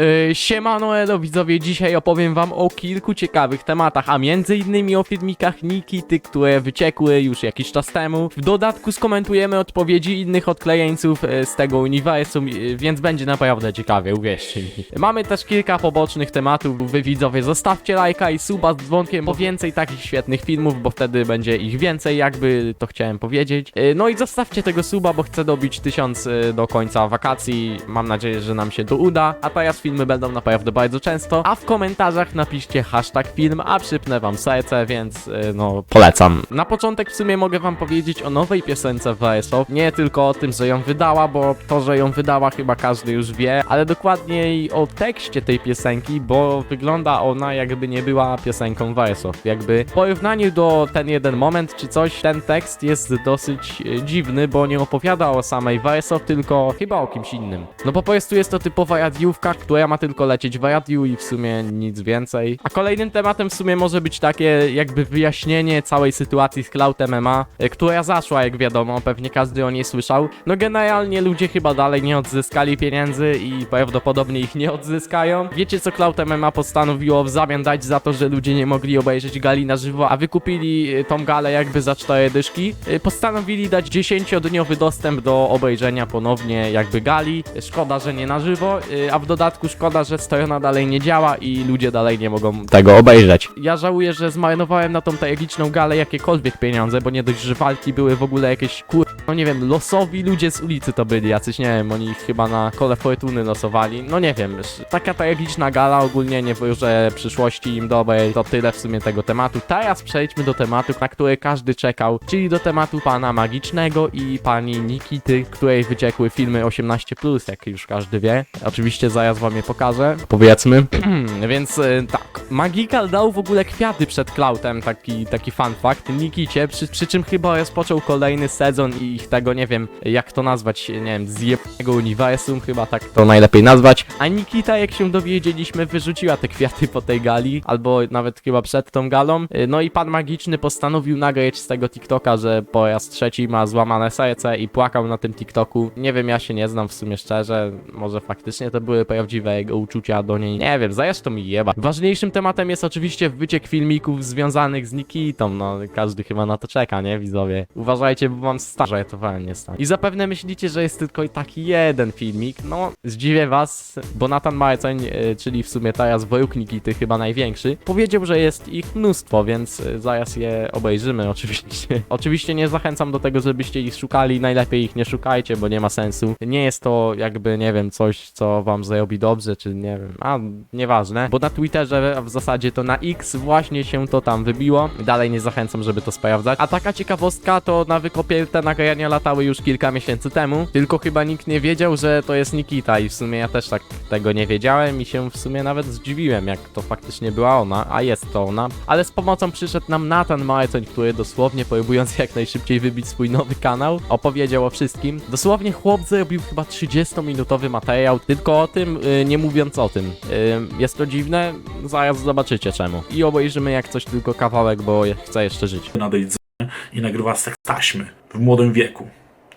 Yy, siemano widzowie, dzisiaj opowiem wam o kilku ciekawych tematach, a między innymi o filmikach Nikity, które wyciekły już jakiś czas temu. W dodatku skomentujemy odpowiedzi innych odklejeńców e, z tego uniwersum, e, więc będzie naprawdę ciekawie, uwierzcie mi. Mamy też kilka pobocznych tematów, wy widzowie zostawcie lajka i suba z dzwonkiem po więcej takich świetnych filmów, bo wtedy będzie ich więcej, jakby to chciałem powiedzieć. E, No i zostawcie tego suba, bo chcę dobić tysiąc e, do końca wakacji, mam nadzieję, że nam się to uda, a teraz filmy będą naprawdę bardzo często, a w komentarzach napiszcie hashtag film, a przypnę wam serce, więc e, no polecam. Na początek w sumie mogę wam powiedzieć o nowej piosence WSO, nie tylko o tym, że ją wydała, bo to, że ją wydała chyba każdy już wie, ale dokładniej o tekście tej piosenki, bo wygląda ona jakby nie była piosenką WSO. Jakby w porównaniu do ten jeden moment czy coś, ten tekst jest dosyć e, dziwny, bo nie opowiada o samej WSO, tylko chyba o kimś innym. No po prostu jest to typowa radiówka, która ma tylko lecieć w radiu i w sumie nic więcej. A kolejnym tematem w sumie może być takie jakby wyjaśnienie całej sytuacji z Cloud MMA, e, która zaszła jak wiadomo, pewnie każdy o niej słyszał. No generalnie ludzie chyba dalej nie odzyskali pieniędzy i prawdopodobnie ich nie odzyskają. Wiecie co Cloud MMA postanowiło w zamian dać za to, że ludzie nie mogli obejrzeć gali na żywo, a wykupili e, tą galę jakby za cztery dyszki? E, Postanowili dać 10-dniowy dostęp do obejrzenia ponownie jakby gali. Szkoda, że nie na żywo, a w dodatku szkoda, że strona dalej nie działa i ludzie dalej nie mogą tego obejrzeć. Ja żałuję, że zmarnowałem na tą tragiczną galę jakiekolwiek pieniądze, bo nie dość, że walki były w ogóle jakieś kur... No nie wiem, losowi ludzie z ulicy to byli, jacyś, nie wiem, oni chyba na kole fortuny losowali. No nie wiem, taka tragiczna gala ogólnie nie wróżę przyszłości im dobrej, to tyle w sumie tego tematu. Teraz przejdźmy do tematu, na który każdy czekał, czyli do tematu pana magicznego i pani Nikity, której wyciekły filmy 18+, jak już każdy wie. Oczywiście zaraz wam je pokażę, powiedzmy. Więc e, tak, Magical dał w ogóle kwiaty przed Cloutem, taki, taki fun fact, Nikicie, przy, przy czym chyba rozpoczął kolejny sezon i ich tego, nie wiem, jak to nazwać, nie wiem, zjebnego uniwersum, chyba tak to najlepiej nazwać. A Nikita, jak się dowiedzieliśmy, wyrzuciła te kwiaty po tej gali, albo nawet chyba przed tą galą. No i pan magiczny postanowił nagrać z tego TikToka, że po raz trzeci ma złamane serce i płakał na tym TikToku. Nie wiem, ja się nie znam w sumie szczerze, może faktycznie to były prawdziwe jego uczucia do niej. Nie wiem, zresztą mi jeba. Ważniejszym tematem jest oczywiście wyciek filmików związanych z Nikitą, no każdy chyba na to czeka, nie widzowie? Uważajcie, bo wam starze I zapewne myślicie, że jest tylko taki jeden filmik, no zdziwię was, bo Nathan Marceń, czyli w sumie teraz wróg Nikity, chyba największy, powiedział, że jest ich mnóstwo, więc y, zaraz je obejrzymy oczywiście. oczywiście nie zachęcam do tego, żebyście ich szukali, najlepiej ich nie szukajcie, bo nie ma sensu. Nie jest to jakby, nie wiem, coś, co wam zrobi dobrze, czy nie wiem, a nieważne, bo na Twitterze w zasadzie to na X właśnie się to tam wybiło. Dalej nie zachęcam, żeby to sprawdzać. A taka ciekawostka to na wykopie te nagrania latały już kilka miesięcy temu, tylko chyba nikt nie wiedział, że to jest Nikita i w sumie ja też tak tego nie wiedziałem i się w sumie nawet zdziwiłem, jak to faktycznie była ona, a jest to ona. Ale z pomocą przyszedł nam Nathan Marcoń, który dosłownie próbując jak najszybciej wybić swój nowy kanał, opowiedział o wszystkim. Dosłownie chłop zrobił chyba 30-minutowy materiał, tylko o tym, y, nie mówiąc o tym. Y, jest to dziwne? Zaraz zobaczycie czemu. I obejrzymy jak coś tylko kawałek, bo chcę jeszcze żyć. nadejść i nagrywa seks taśmy w młodym wieku.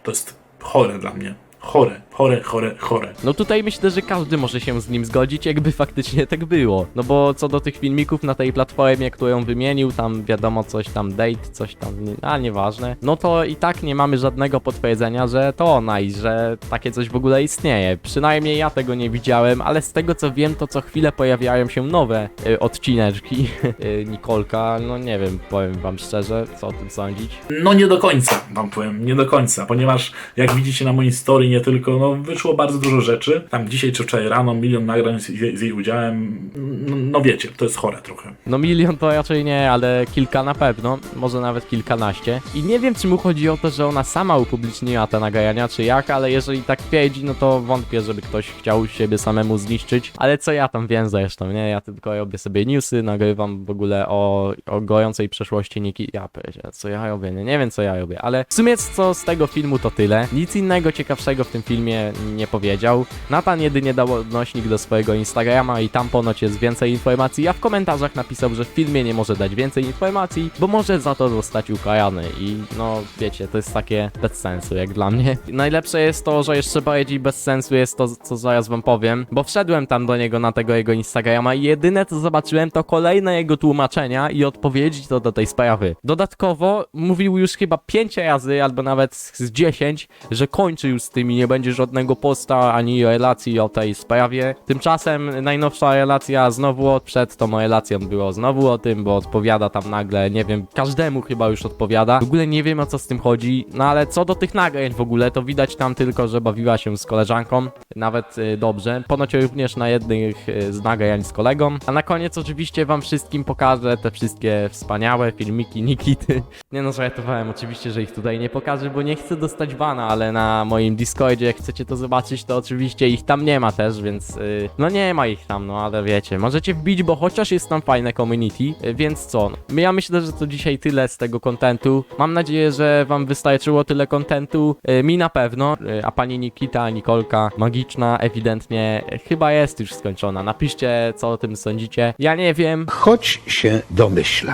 To jest chore dla mnie. Chore, chore, chore, chore. No tutaj myślę, że każdy może się z nim zgodzić, jakby faktycznie tak było. No bo co do tych filmików na tej platformie, którą wymienił, tam wiadomo coś tam date, coś tam, nie- a nieważne. No to i tak nie mamy żadnego potwierdzenia, że to ona i że takie coś w ogóle istnieje. Przynajmniej ja tego nie widziałem, ale z tego co wiem, to co chwilę pojawiają się nowe y, odcineczki. y, Nikolka, no nie wiem, powiem wam szczerze, co o tym sądzić. No nie do końca, wam powiem, nie do końca, ponieważ jak widzicie na mojej story nie tylko, no wyszło bardzo dużo rzeczy. Tam dzisiaj czy wczoraj rano milion nagrań z, z jej udziałem. No, no wiecie, to jest chore trochę. No milion to raczej nie, ale kilka na pewno, może nawet kilkanaście. I nie wiem, czy mu chodzi o to, że ona sama upubliczniła te nagrania, czy jak, ale jeżeli tak twierdzi, no to wątpię, żeby ktoś chciał siebie samemu zniszczyć. Ale co ja tam wiem zresztą, nie? Ja tylko robię sobie newsy, nagrywam w ogóle o, o gojącej przeszłości Niki. Ja powiedziałem, co ja robię, nie, nie wiem co ja robię, ale w sumie co z tego filmu to tyle. Nic innego ciekawszego w tym filmie nie, powiedział. Natan jedynie dał odnośnik do swojego Instagrama i tam ponoć jest więcej informacji, a w komentarzach napisał, że w filmie nie może dać więcej informacji, bo może za to zostać ukarany i no wiecie, to jest takie bez sensu jak dla mnie. Najlepsze jest to, że jeszcze bardziej bez sensu jest to, co zaraz wam powiem, bo wszedłem tam do niego na tego jego Instagrama i jedyne co zobaczyłem to kolejne jego tłumaczenia i odpowiedzi to do tej sprawy. Dodatkowo mówił już chyba 5 razy, albo nawet z 10, że kończy już z tymi, nie będzie żadnego posta ani relacji o tej sprawie. Tymczasem najnowsza relacja znowu od przed tą relacją było znowu o tym, bo odpowiada tam nagle, nie wiem, każdemu chyba już odpowiada. W ogóle nie wiem o co z tym chodzi, no ale co do tych nagrań w ogóle, to widać tam tylko, że bawiła się z koleżanką, nawet y, dobrze. Ponoć również na jednych y, z nagrań z kolegą. A na koniec oczywiście wam wszystkim pokażę te wszystkie wspaniałe filmiki Nikity. Nie no, żartowałem oczywiście, że ich tutaj nie pokażę, bo nie chcę dostać bana, ale na moim Discordzie, jak chcecie to zobaczyć, to oczywiście ich tam nie ma też, więc y, no nie ma ich tam, no ale wiecie, możecie wbić, bo chociaż jest tam fajne community, y, więc co? No, ja myślę, że to dzisiaj tyle z tego kontentu. Mam nadzieję, że wam wystarczyło tyle kontentu. Y, mi na pewno, a pani Nikita, Nikolka, magiczna, ewidentnie chyba jest już skończona. Napiszcie, co o tym sądzicie. Ja nie wiem, Choć się domyślam.